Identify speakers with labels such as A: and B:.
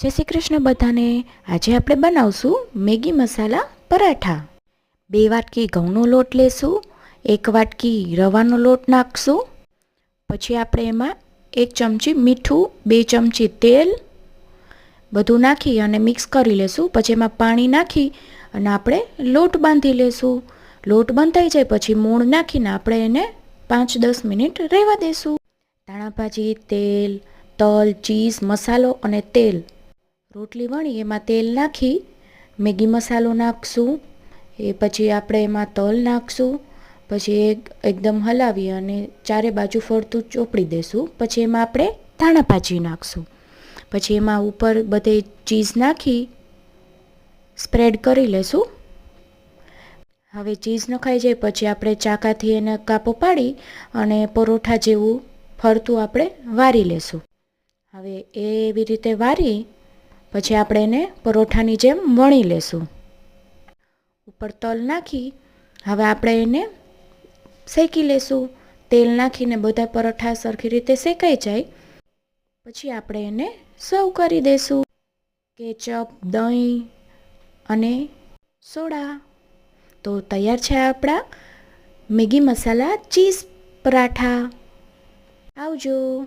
A: જય શ્રી કૃષ્ણ બધાને. આજે આપણે બનાવશું મેગી મસાલા પરાઠા. બે વાટકી ઘઉંનો લોટ લેશું, એક વાટકી રવાનો લોટ નાખશું. પછી આપણે એમાં એક ચમચી મીઠું, બે ચમચી તેલ બધું નાખી અને મિક્સ કરી લેશું. પછી એમાં પાણી નાખી અને આપણે લોટ બાંધી લેશું. લોટ બંધાઈ જાય પછી મૂળ નાખીને આપણે એને પાંચ દસ મિનિટ રહેવા દેશું. ધાણાભાજી તેલ, તલ, ચીઝ, મસાલો અને તેલ રોટલી વણી, એમાં તેલ નાખી, મેગી મસાલો નાખશું, એ પછી આપણે એમાં તલ નાખશું, પછી એક એકદમ હલાવી અને ચારે બાજુ ફરતું ચોપડી દેશું, પછી એમાં આપણે ધાણાભાજી નાખશું. પછી એમાં ઉપર બધે ચીઝ નાખી, સ્પ્રેડ કરી લેશું. હવે ચીઝ નખાઈ જાય, પછી આપણે ચાકાથી એને કાપો પાડી અને પરોઠા જેવું ફરતું આપણે વારી લેશું. હવે એવી રીતે વારી પછી આપણે એને પરોઠાની જેમ વણી લેશું. ઉપર તલ નાખી હવે આપણે એને શેકી લેશું. તેલ નાખીને બધા પરોઠા સરખી રીતે શેકાઈ જાય. પછી આપણે એને સર્વ કરી દેશું. કેચઅપ દહીં અને સોડા. તો તૈયાર છે આપણા મેગી મસાલા ચીઝ પરાઠા. આવજો.